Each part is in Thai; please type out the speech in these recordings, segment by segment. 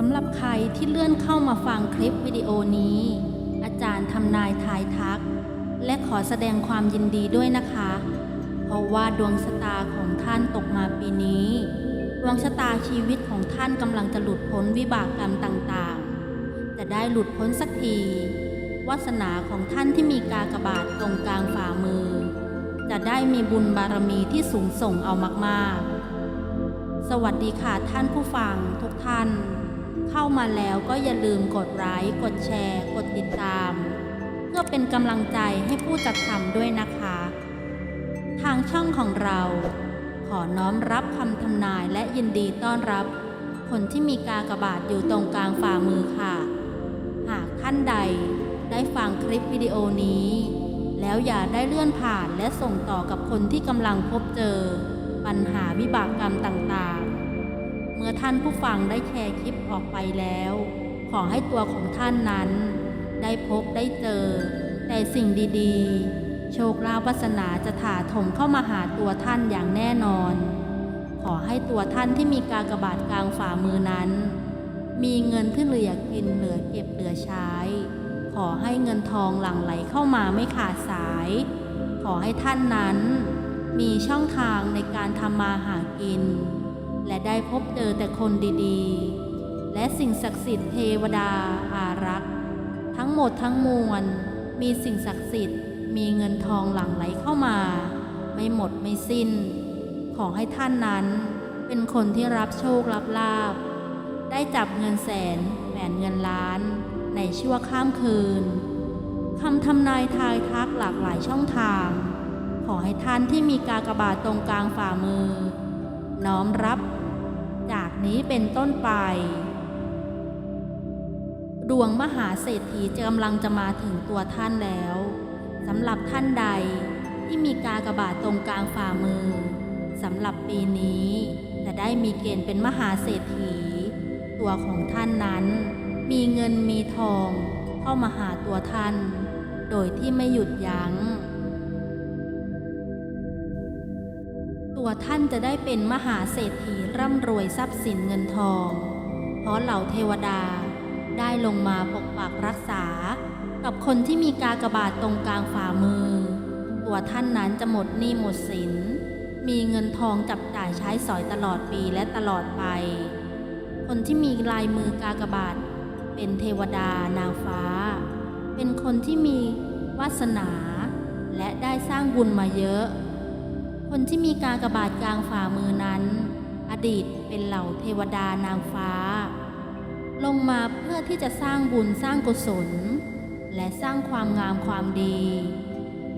สำหรับใครที่เลื่อนเข้ามาฟังคลิปวิดีโอนี้ อาจารย์ทำนายทายทัก และขอแสดงความยินดีด้วยนะคะ เพราะว่าดวงชะตาของท่านตกมาปีนี้ ดวงชะตาชีวิตของท่านกำลังจะหลุดพ้นวิบากกรรมต่างๆ จะได้หลุดพ้นสักทีวาสนาของท่านที่มีกากบาทตรงกลางฝ่ามือ จะได้มีบุญบารมีที่สูงส่งเอามากๆ สวัสดีค่ะท่านผู้ฟังทุกท่าน เข้ามาแล้วก็อย่าลืมกดไลค์กดแชร์ กดติดตาม เพื่อเป็นกำลังใจให้ผู้จัดทำด้วยนะคะ ทางช่องของเรา ขอน้อมรับคำทำนายและยินดีต้อนรับ คนที่มีกากบาทอยู่ตรงกลางฝ่ามือค่ะ หากท่านใดได้ฟังคลิปวิดีโอนี้ แล้วอย่าได้เลื่อนผ่านและส่งต่อกับคนที่กำลังพบเจอ ปัญหาวิบากกรรมต่างๆ เมื่อท่านผู้ฟังได้แชร์คลิปออกไปแล้ว ขอให้ตัวของท่านนั้น ได้พบได้เจอ แต่สิ่งดีๆ โชคลาภวาสนาจะถาถมเข้ามาหาตัวท่านอย่างแน่นอน ขอให้ตัวท่านที่มีกากบาทกลางฝ่ามือนั้น มีเงินที่เหลือกินเหลือเก็บเหลือใช้ ขอให้เงินทองหลั่งไหลเข้ามาไม่ขาดสาย ขอให้ท่านนั้น มีช่องทางในการทำมาหากิน และได้พบเจอแต่คนดีๆ และสิ่งศักดิ์สิทธิ์เทวดาอารักษ์ ทั้งหมดทั้งมวล มีสิ่งศักดิ์สิทธิ์ มีเงินทองหลั่งไหลเข้ามา ไม่หมดไม่สิ้น ขอให้ท่านนั้นเป็นคนที่รับโชครับลาบ ได้จับเงินแสนแหวนเงินล้าน ในชั่วข้ามคืนคำทำนายทายทักหลากหลายช่องทาง ขอให้ท่านที่มีกากบาทตรงกลางฝ่ามือ น้อมรับ นี้เป็นต้นไป ดวงมหาเศรษฐีจะกำลังจะมาถึงตัวท่านแล้วสำหรับท่านใดที่มีกากบาทตรงกลางฝ่ามือสำหรับปีนี้จะได้มีเกณฑ์เป็นมหาเศรษฐี ตัวของท่านนั้น มีเงินมีทองเข้ามาหาตัวท่าน โดยที่ไม่หยุดยัง้ง ตัวท่านจะได้เป็นมหาเศรษฐีร่ำรวยทรัพย์สินเงินทอง เพราะเหล่าเทวดาได้ลงมาปกปักรักษา กับคนที่มีกากบาทตรงกลางฝ่ามือ ตัวท่านนั้นจะหมดหนี้หมดสิน มีเงินทองจับจ่ายใช้สอยตลอดปีและตลอดไป คนที่มีลายมือกากบาท เป็นเทวดานางฟ้า เป็นคนที่มีวาสนา และได้สร้างบุญมาเยอะ คนที่มีกากบาทกลางฝ่ามือนั้น อดีตเป็นเหล่าเทวดานางฟ้า ลงมาเพื่อที่จะสร้างบุญสร้างกุศล และสร้างความงามความดี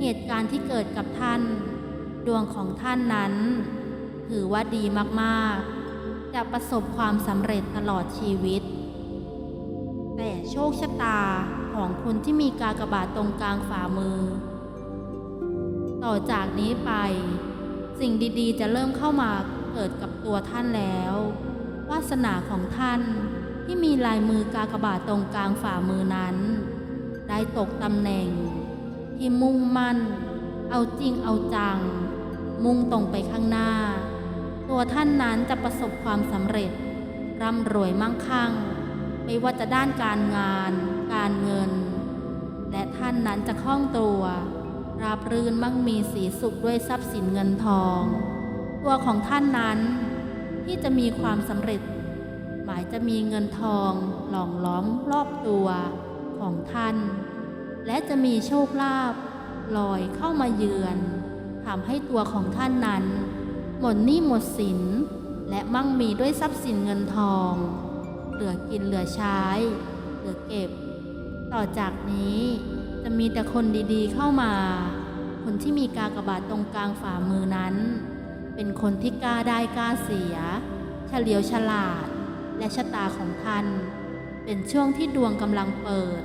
เหตุการณ์ที่เกิดกับท่าน ดวงของท่านนั้น ถือว่าดีมากๆ จะประสบความสำเร็จตลอดชีวิต แต่โชคชะตาของคนที่มีกากบาทตรงกลางฝ่ามือ ต่อจากนี้ไป สิ่งดีๆ จะเริ่มเข้ามาเกิดกับตัวท่านแล้ว วาสนาของท่านที่มีลายมือกากบาทตรงกลางฝ่ามือนั้น ได้ตกตำแหน่ง ที่มุ่งมั่น เอาจริงเอาจัง มุ่งตรงไปข้างหน้า ตัวท่านนั้นจะประสบความสำเร็จ ร่ำรวยมั่งคั่ง ไม่ว่าจะด้านการงาน การเงิน และท่านนั้นจะคล่องตัว ราบรื่นมั่งมีสีสุขด้วยทรัพย์สินเงินทอง ตัวของท่านนั้นที่จะมีความสำเร็จ หมายจะมีเงินทองหล่อมล้อมรอบตัวของท่าน และจะมีโชคลาภลอยเข้ามาเยือนทำให้ตัวของท่านนั้น หมดหนี้หมดสิน และมั่งมีด้วยทรัพย์สินเงินทอง เหลือกินเหลือใช้ เหลือเก็บ ต่อจากนี้จะมีแต่คนดีๆเข้ามา คนที่มีกากบาทตรงกลางฝ่ามือนั้น เป็นคนที่กล้าได้กล้าเสีย เฉลียวฉลาด และชะตาของท่าน เป็นช่วงที่ดวงกำลังเปิด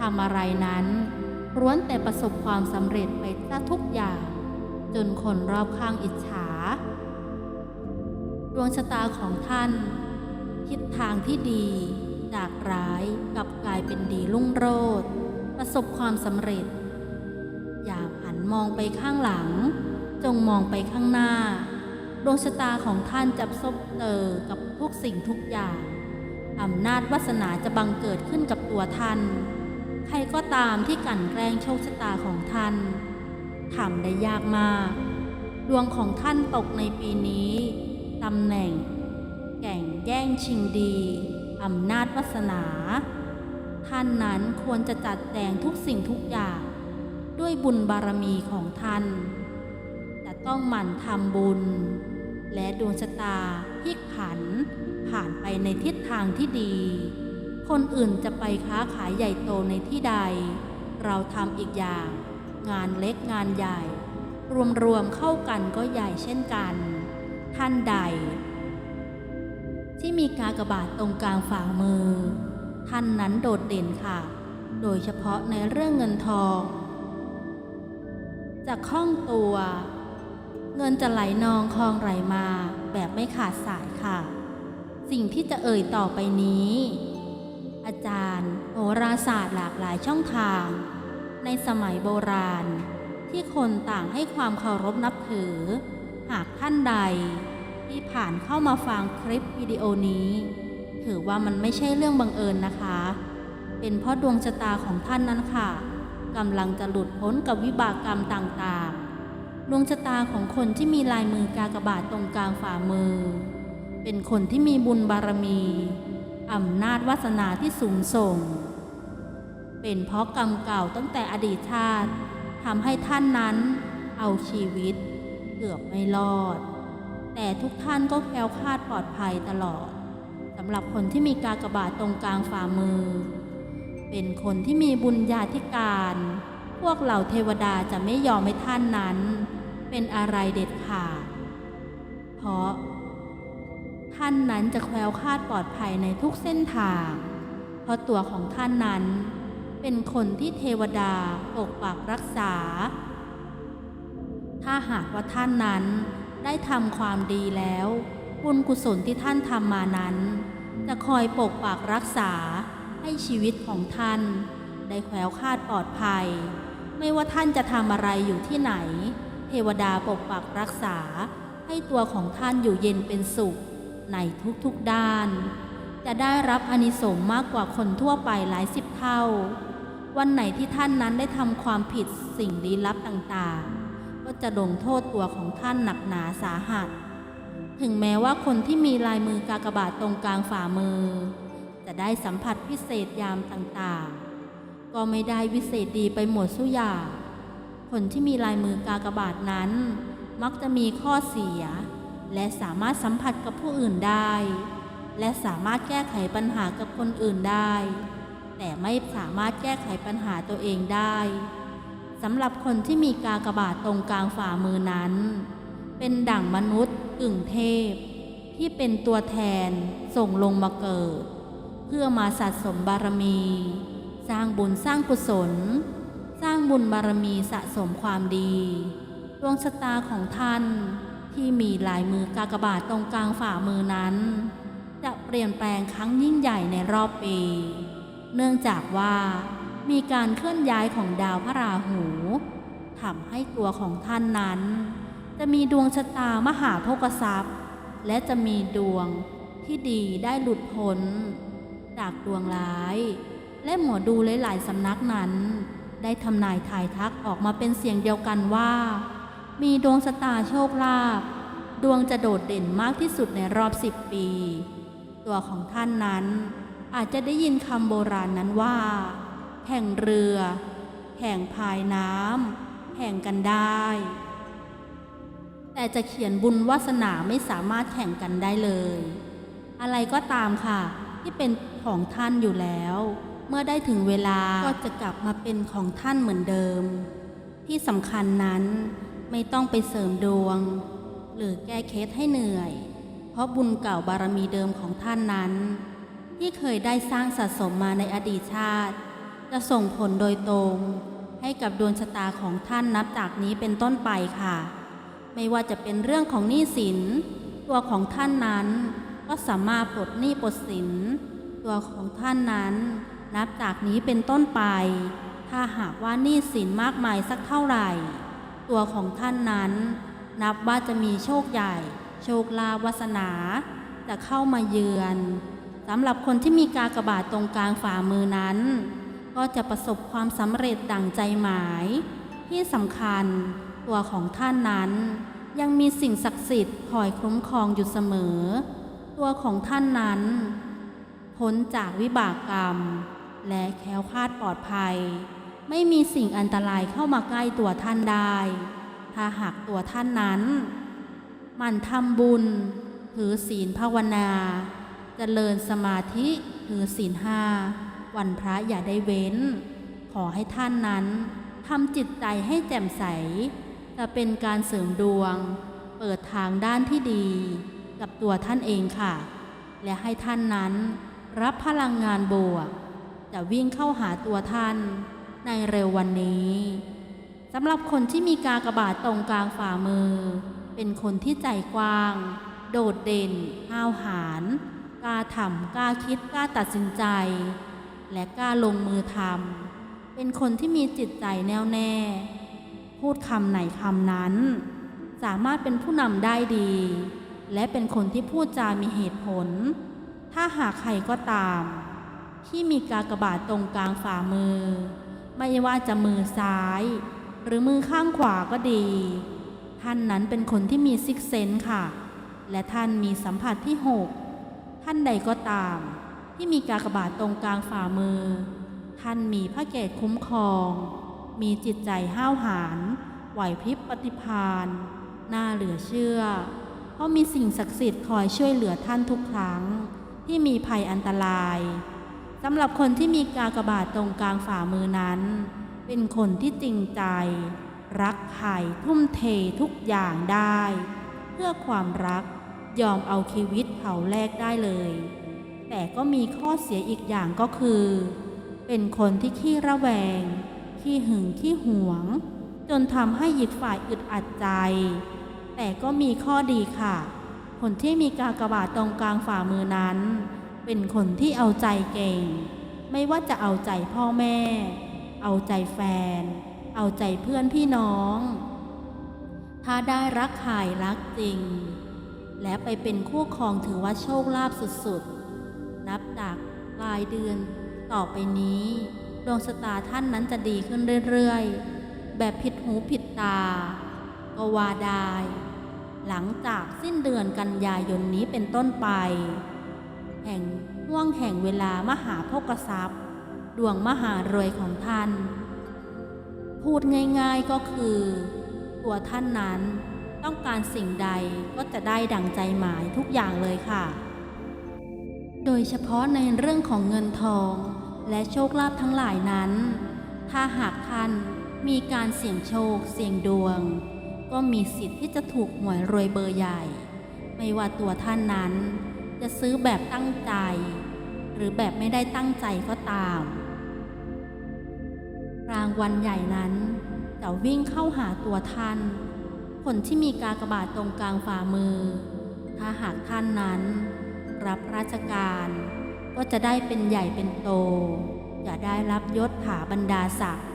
ทำอะไรนั้นล้วนแต่ประสบความสำเร็จไปซะทุกอย่าง จนคนรอบข้างอิจฉา ดวงชะตาของท่าน ทิศทางที่ดีจากร้ายกลับกลายเป็นดีรุ่งโรจน์ประสบความสำเร็จ มองไปข้างหลัง จงมองไปข้างหน้า ดวงชะตาของท่านจะซบเจอกับทุกสิ่งทุกอย่างอำนาจวาสนาจะบังเกิดขึ้นกับตัวท่าน ใครก็ตามที่กั่นแกล้งโชคชะตาของท่านทำได้ยากมาก ดวงของท่านตกในปีนี้ตำแหน่ง แก่งแย่งชิงดีอำนาจวาสนา ท่านนั้นควรจะจัดแจงทุกสิ่งทุกอย่าง ด้วยบุญบารมีของท่าน จะต้องหมั่นทำบุญ และดวงชะตาพลิกผัน ผ่านไปในทิศทางที่ดี คนอื่นจะไปค้าขายใหญ่โตในที่ใด เราทำอีกอย่าง งานเล็กงานใหญ่ รวมๆเข้ากันก็ใหญ่เช่นกัน ท่านใด ที่มีกากบาทตรงกลางฝ่ามือ ท่านนั้นโดดเด่นค่ะ โดยเฉพาะในเรื่องเงินทอง จะคล่องตัว เงินจะไหลนองคลองไหลมาแบบไม่ขาดสายค่ะ สิ่งที่จะเอ่ยต่อไปนี้ อาจารย์โหราศาสตร์หลากหลายช่องทาง ในสมัยโบราณ ที่คนต่างให้ความเคารพนับถือ หากท่านใด ที่ผ่านเข้ามาฟังคลิปวิดีโอนี้ ถือว่ามันไม่ใช่เรื่องบังเอิญนะคะ เป็นเพราะดวงชะตาของท่านนั้นค่ะ กำลังจะหลุดพ้นกับวิบากกรรมต่างๆ ดวงชะตาของคนที่มีลายมือกากบาทตรงกลางฝ่ามือ เป็นคนที่มีบุญบารมีอำนาจวาสนาที่สูงส่ง เป็นเพราะกรรมเก่าตั้งแต่อดีตชาติทำให้ท่านนั้นเอาชีวิตเกือบไม่รอด แต่ทุกท่านก็แคล้วคลาดปลอดภัยตลอดสำหรับคนที่มีกากบาทตรงกลางฝ่ามือ เป็นคนที่มีบุญญาธิการ พวกเหล่าเทวดาจะไม่ยอมให้ท่านนั้น เป็นอะไรเด็ดขาด เพราะ ท่านนั้นจะแคล้วคลาดปลอดภัยในทุกเส้นทาง เพราะตัวของท่านนั้น เป็นคนที่เทวดาปกปักรักษา ถ้าหากว่าท่านนั้นได้ทำความดีแล้ว บุญกุศลที่ท่านทำมานั้น จะคอยปกปักรักษา ให้ชีวิตของท่าน ได้แคล้วคลาดปลอดภัย ไม่ว่าท่านจะทำอะไรอยู่ที่ไหน เทวดาปกปักรักษา ให้ตัวของท่านอยู่เย็นเป็นสุข ในทุกๆด้าน จะได้รับอนิสงส์มากกว่าคนทั่วไปหลายสิบเท่า วันไหนที่ท่านนั้นได้ทำความผิดสิ่งลี้ลับต่างๆ ก็จะลงโทษตัวของท่านหนักหนาสาหัส ถึงแม้ว่าคนที่มีลายมือกากบาทตรงกลางฝ่ามือ จะได้สัมผัสพิเศษยามต่างๆ ก็ไม่ได้วิเศษดีไปหมดสุอย่าง คนที่มีลายมือกากบาทนั้น มักจะมีข้อเสีย และสามารถสัมผัสกับผู้อื่นได้ และสามารถแก้ไขปัญหากับคนอื่นได้ แต่ไม่สามารถแก้ไขปัญหาตัวเองได้สำหรับคนที่มีกากบาทตรงกลางฝ่ามือนั้น เป็นดั่งมนุษย์กึ่งเทพ ที่เป็นตัวแทนส่งลงมาเกิด เพื่อมาสะสมบารมี สร้างบุญสร้างกุศล สร้างบุญบารมีสะสมความดี ดวงชะตาของท่านที่มีลายมือกากบาทตรงกลางฝ่ามือนั้น จะเปลี่ยนแปลงครั้งยิ่งใหญ่ในรอบปี เนื่องจากว่ามีการเคลื่อนย้ายของดาวพระราหูทำให้ตัวของท่านนั้น จะมีดวงชะตามหาโภคทรัพย์ และจะมีดวงที่ดีได้หลุดพ้น จากดวงร้าย และหมอดูหลายๆสำนักนั้น ได้ทำนายทายทักออกมาเป็นเสียงเดียวกันว่า มีดวงชะตาโชคลาภดวงจะโดดเด่นมากที่สุดในรอบสิบปี ตัวของท่านนั้นอาจจะได้ยินคำโบราณนั้นว่าแข่งเรือแข่งพายน้ำแข่งกันได้ แต่จะเขียนบุญวาสนาไม่สามารถแข่งกันได้เลย อะไรก็ตามค่ะ ที่เป็นของท่านอยู่แล้ว เมื่อได้ถึงเวลาก็จะกลับมาเป็นของท่านเหมือนเดิม ที่สำคัญนั้นไม่ต้องไปเสริมดวง หรือแก้เคล็ดให้เหนื่อย เพราะบุญเก่าบารมีเดิมของท่านนั้น ที่เคยได้สร้างสะสมมาในอดีตชาติ จะส่งผลโดยตรงให้กับดวงชะตาของท่านนับจากนี้เป็นต้นไปค่ะ ไม่ว่าจะเป็นเรื่องของหนี้สิน ตัวของท่านนั้น ก็สามารถปลดหนี้ปลดสิน ตัวของท่านนั้น นับจากนี้เป็นต้นไป ถ้าหากว่าหนี้สินมากมายสักเท่าไหร่ ตัวของท่านนั้น นับว่าจะมีโชคใหญ่ โชคลาวาสนา จะเข้ามาเยือนสำหรับคนที่มีกากบาทตรงกลางฝ่ามือนั้น ก็จะประสบความสำเร็จดั่งใจหมาย ที่สำคัญตัวของท่านนั้น ยังมีสิ่งศักดิ์สิทธิ์คอยคุ้มครองอยู่เสมอ ตัวของท่านนั้น พ้นจากวิบากกรรม และแคล้วคลาดปลอดภัย ไม่มีสิ่งอันตรายเข้ามาใกล้ตัวท่านได้ ถ้าหากตัวท่านนั้นมันทำบุญ ถือศีลภาวนา เจริญสมาธิถือศีลห้า วันพระอย่าได้เว้น ขอให้ท่านนั้นทำจิตใจให้แจ่มใส จะเป็นการเสริมดวง เปิดทางด้านที่ดี กับตัวท่านเองค่ะ และให้ท่านนั้นรับพลังงานบวก จะวิ่งเข้าหาตัวท่านในเร็ววันนี้สำหรับคนที่มีกากบาทตรงกลางฝ่ามือ เป็นคนที่ใจกว้าง โดดเด่นห้าวหาญกล้าทำกล้าคิดกล้าตัดสินใจ และกล้าลงมือทำเป็นคนที่มีจิตใจแน่วแน่ พูดคำไหนคำนั้น สามารถเป็นผู้นำได้ดี และเป็นคนที่พูดจามีเหตุผล ถ้าหากใครก็ตาม ที่มีกากบาทตรงกลางฝ่ามือ ไม่ว่าจะมือซ้าย หรือมือข้างขวาก็ดี ท่านนั้นเป็นคนที่มีซิกเซนค่ะ และท่านมีสัมผัสที่หกท่านใดก็ตาม ที่มีกากบาทตรงกลางฝ่ามือ ท่านมีพระเกศคุ้มครอง มีจิตใจห้าวหาญไหวพริบปฏิภาณน่าเหลือเชื่อ ราะมีสิ่งศักดิ์สิทธิ์คอยช่วยเหลือท่านทุกครั้ง ที่มีภัยอันตรายสำหรับคนที่มีกากบาทตรงกลางฝ่ามือนั้น เป็นคนที่จริงใจ รักใครทุ่มเททุกอย่างได้ เพื่อความรักยอมเอาชีวิตเขาแลกได้เลย แต่ก็มีข้อเสียอีกอย่างก็คือ เป็นคนที่ขี้ระแวง ขี้หึงขี้หวง จนทำให้อีกฝ่ายอึดอัดใจ แต่ก็มีข้อดีค่ะ คนที่มีกากบาทตรงกลางฝ่ามือนั้น เป็นคนที่เอาใจเก่ง ไม่ว่าจะเอาใจพ่อแม่ เอาใจแฟน เอาใจเพื่อนพี่น้อง ถ้าได้รักใครรักจริง และไปเป็นคู่ครองถือว่าโชคลาภสุดๆ นับจากปลายเดือนต่อไปนี้ดวงชะตาท่านนั้นจะดีขึ้นเรื่อยๆ แบบผิดหูผิดตา ก็ว่าได้ หลังจากสิ้นเดือนกันยายนนี้เป็นต้นไป แห่งห่วงแห่งเวลามหาโภกทรัพย์ ดวงมหารวยของท่าน พูดง่ายๆก็คือ ตัวท่านนั้นต้องการสิ่งใดก็จะได้ดังใจหมายทุกอย่างเลยค่ะ โดยเฉพาะในเรื่องของเงินทองและโชคลาภทั้งหลายนั้น ถ้าหากท่านมีการเสี่ยงโชคเสี่ยงดวง ก็มีสิทธิ์ที่จะถูกหวยรวยเบอร์ใหญ่ ไม่ว่าตัวท่านนั้น จะซื้อแบบตั้งใจ หรือแบบไม่ได้ตั้งใจก็ตาม รางวัลใหญ่นั้นจะวิ่งเข้าหาตัวท่าน คนที่มีกากบาทตรงกลางฝ่ามือ ถ้าหากท่านนั้น รับราชการ ก็จะได้เป็นใหญ่เป็นโตจะได้รับยศถาบรรดาศักดิ์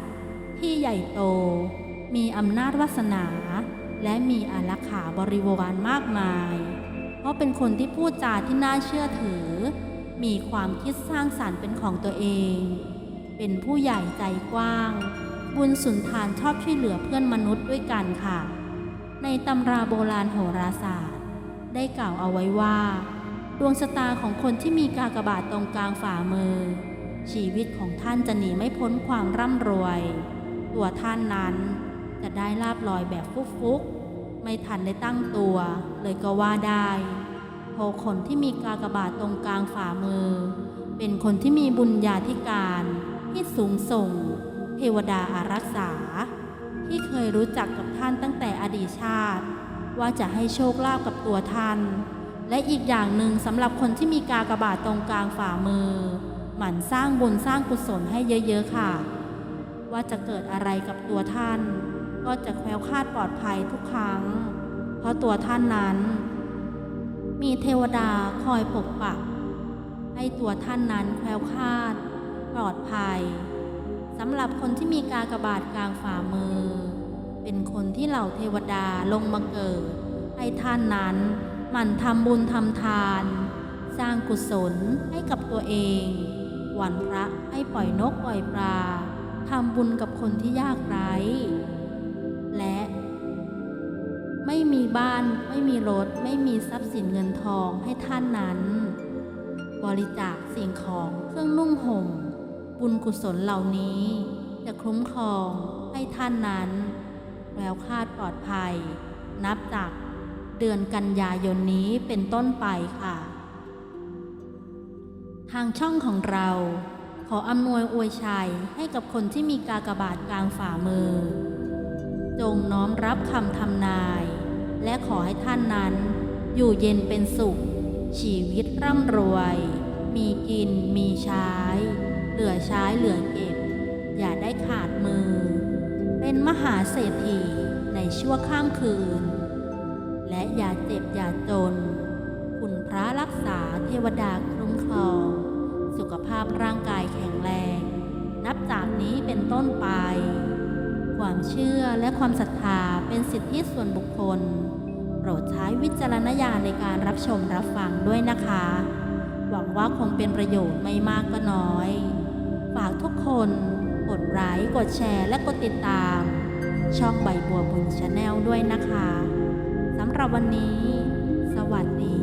ที่ใหญ่โต มีอำนาจวาสนา และมีอารักขาบริวารมากมาย เพราะเป็นคนที่พูดจาที่น่าเชื่อถือ มีความคิดสร้างสารรค์เป็นของตัวเอง เป็นผู้ใหญ่ใจกว้าง บุญสุนทานชอบช่วยเหลือเพื่อนมนุษย์ด้วยกันค่ะ ในตำราโบราณโหราศาสตร์ ได้กล่าวเอาไว้ว่า ดวงชะตาของคนที่มีกากบาทตรงกลางฝ่ามือ ชีวิตของท่านจะหนีไม่พ้นความร่ำรวย ตัวท่านนั้น จะได้ลาบลอยแบบฟุกๆ ไม่ทันได้ตั้งตัว เลยก็ว่าได้เพราะคนที่มีกากบาทตรงกลางฝ่ามือ เป็นคนที่มีบุญญาธิการที่สูงส่ง เทวดาอารักษา ที่เคยรู้จักกับท่านตั้งแต่อดีตชาติ ว่าจะให้โชคลาภกับตัวท่าน และอีกอย่างหนึ่งสำหรับคนที่มีกากบาทตรงกลางฝ่ามือ หมั่นสร้างบุญสร้างกุศลให้เยอะๆค่ะ ว่าจะเกิดอะไรกับตัวท่าน ก็จะแคล้วคลาดปลอดภัยทุกครั้ง เพราะตัวท่านนั้น มีเทวดาคอยปกปัก ให้ตัวท่านนั้นแคล้วคลาด ปลอดภัยสำหรับคนที่มีกากบาทกลางฝ่ามือ เป็นคนที่เหล่าเทวดาลงมาเกิด ให้ท่านนั้นหมั่นทำบุญทำทาน สร้างกุศลให้กับตัวเองวันพระให้ปล่อยนกปล่อยปลาทำบุญกับคนที่ยากไร้ ม่มีบ้าน ไม่มีรถ ไม่มีทรัพย์สินเงินทองให้ท่านนั้น บริจาคสิ่งของเครื่องนุ่งห่ม บุญกุศลเหล่านี้ จะคุ้มครองให้ท่านนั้นแคล้วคลาดปลอดภัย นับจากเดือนกันยายนนี้เป็นต้นไปค่ะ ทางช่องของเรา ขออำนวยอวยชัยให้กับคนที่มีกากบาทกลางฝ่ามือ จงน้อมรับคำทำนาย และขอให้ท่านนั้น อยู่เย็นเป็นสุข ชีวิตร่ำรวย มีกินมีใช้ เหลือใช้เหลือเก็บ อย่าได้ขาดมือ เป็นมหาเศรษฐีในชั่วข้ามคืน และอย่าเจ็บอย่าจน คุณพระรักษาเทวดาคุ้มครอง สุขภาพร่างกายแข็งแรง นับจากนี้เป็นต้นไปความเชื่อและความศรัทธาเป็นสิทธิส่วนบุคคล ปรดใช้วิจารณญาณในการรับชมรับฟังด้วยนะคะ หวังว่าคงเป็นประโยชน์ไม่มากก็น้อย ฝากทุกคนกดไลค์กดแชร์และกดติดตาม ช่องใบบัวบุญชาแนลด้วยนะคะสำหรับวันนี้ สวัสดี